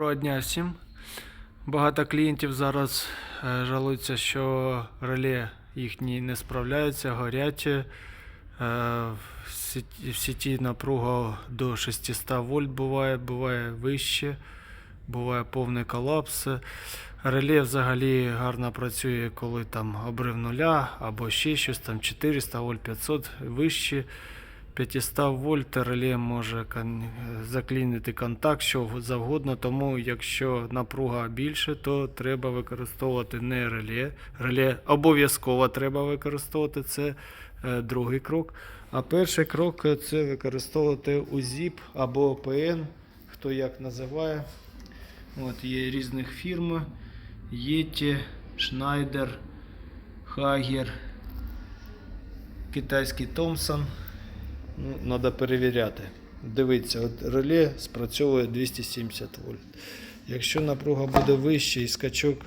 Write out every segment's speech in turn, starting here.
Доброго дня всім. Багато клієнтів зараз е, жалуються, що реле їхні не справляються, горять. Е, в сіті- напруга до 600 вольт буває, буває вище, буває повний колапс. Реле взагалі гарно працює, коли там обрив нуля або ще щось, там 400 вольт, 500 вище. 500 вольт реле може заклінити контакт, що завгодно. Тому, якщо напруга більше, то треба використовувати не реле. Реле обов'язково треба використовувати. Це е, другий крок. А перший крок це використовувати УЗІП або ОПН, хто як називає. От, є різних фірм. Єті, Schneider, Hager, китайський Thomson. Ну, треба перевіряти. Дивіться, от реле спрацьовує 270 вольт. Якщо напруга буде вища і скачок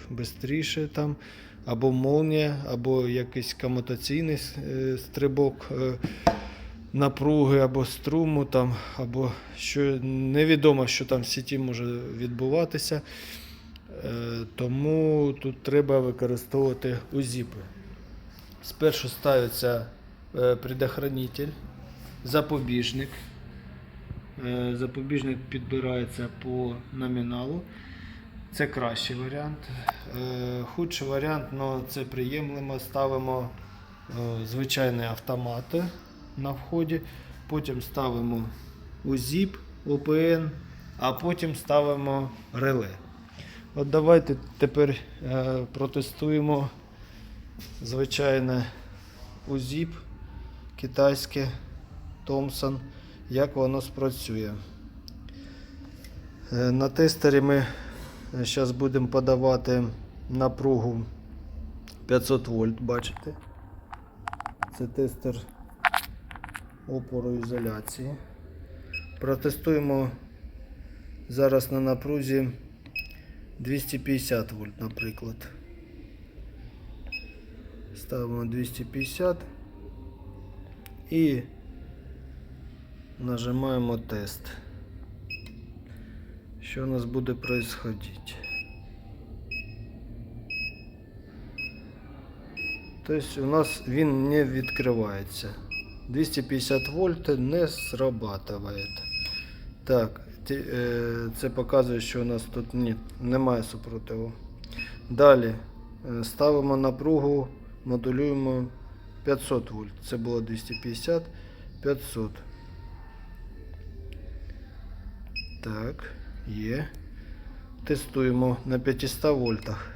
швидше, там, або молнія, або якийсь комутаційний е, стрибок е, напруги, або струму, там, або що невідомо, що там в сіті може відбуватися. Е, Тому тут треба використовувати УЗІПи. Спершу ставиться предохранитель запобіжник. Е, Запобіжник підбирається по номіналу. Це кращий варіант. Е, Худший варіант, але це приємлемо. Ставимо е, звичайний автомат на вході, потім ставимо УЗІП, ОПН, а потім ставимо реле. От давайте тепер протестуємо звичайне УЗІП китайське Thomson, як воно спрацює. Е, На тестері ми зараз будемо подавати напругу 500 вольт, бачите? Це тестер опору ізоляції. Протестуємо зараз на напрузі 250 вольт, наприклад. Ставимо 250 і нажимаємо тест. Що у нас буде происходить? Тобто у нас він не відкривається. 250 вольт не срабатывает. Так, е, це показує, що у нас тут ні, немає супротиву. Далі е, ставимо напругу, модулюємо 500 вольт. Це було 250, 500. Так, є. Тестуємо на 500 вольтах.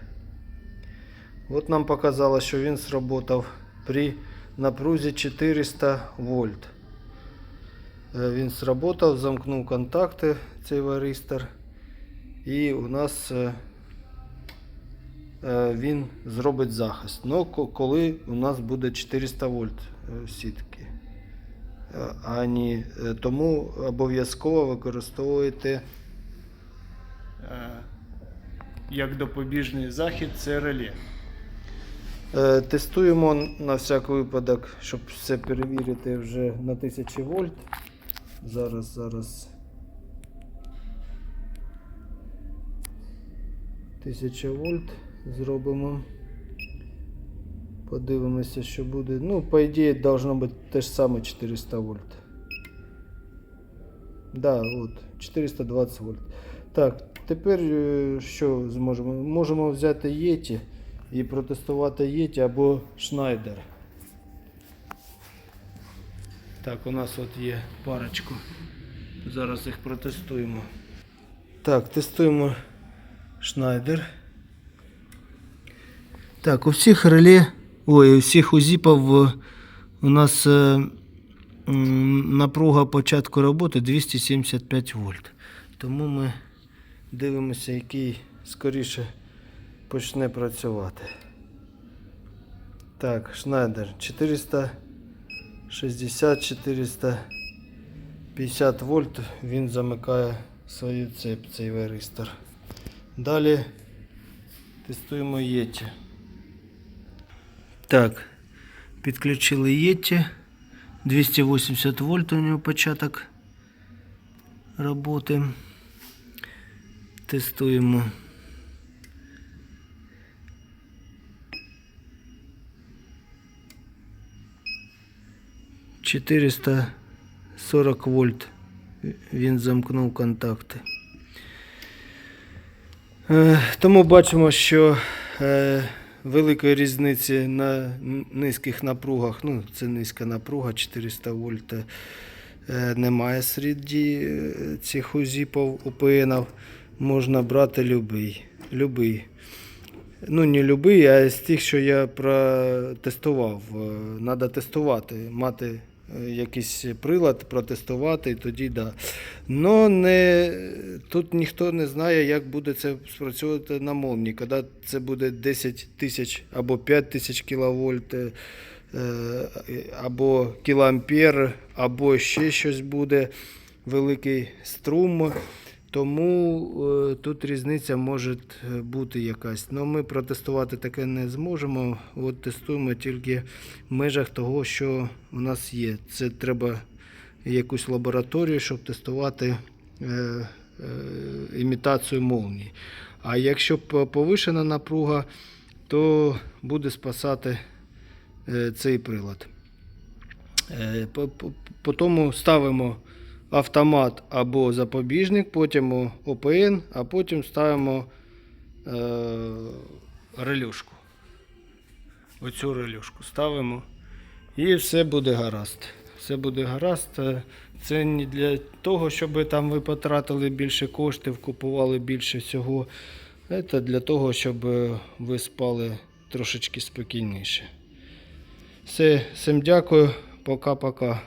От нам показало, що він сработав при напрузі 400 вольт. Е, Він сработав, замкнув контакти цей варистор. І у нас е, е, він зробить захист. Ну, коли у нас буде 400 вольт сітки. Е, А ні, е, тому обов'язково використовуйте е, як допобіжний захід це реле. Тестуємо на всяк випадок, щоб все перевірити вже на 1000 вольт. Зараз, зараз. 1000 вольт зробимо. Подивимося, що буде. Ну, по ідеї, должно бути те ж саме 400 вольт. Да, от, 420 вольт. Так, тепер е, що зможемо? Можемо взяти Єті і протестувати Єті або Шнайдер. Так, у нас от є парочку. Зараз їх протестуємо. Так, тестуємо Шнайдер. Так, у всіх реле, ой, всіх узіпів е, у нас е, напруга початку роботи 275 вольт. Тому ми дивимося, який скоріше почне працювати. Так, Шнайдер 460 450 вольт. Він замикає свою цеп, цей варистор. Далі тестуємо Єті. Так, підключили Єті. 280 вольт у нього початок роботи. Тестуємо. Чотириста сорок вольт. Він замкнув контакти. Е, Тому бачимо, що е, великої різниці на низьких напругах, ну це низька напруга, 400 вольт, е, немає серед е, цих узіпов УПНів. Можна брати любий. любий. Ну, не любий, а з тих, що я протестував. Треба тестувати, мати якийсь прилад, протестувати, і тоді да. Но не, тут ніхто не знає, як буде це спрацьовувати на молні. Коли це буде 10 тисяч або 5 тисяч кіловольт, е, або кілоампер, або ще щось буде, великий струм. Тому е, тут різниця може е, бути якась. Ну, ми протестувати таке не зможемо. От тестуємо тільки в межах того, що у нас є. Це треба якусь лабораторію, щоб тестувати е, імітацію молнії. А якщо повишена напруга, то буде спасати цей прилад. По тому ставимо автомат або запобіжник, потім ОПН, а потім ставимо е, релюшку. Оцю релюшку ставимо і все буде гаразд. Все буде гаразд. Е, Це не для того, щоб там ви потратили більше коштів, купували більше всього. Це для того, щоб е, ви спали трошечки спокійніше. Все, всім дякую. Пока-пока.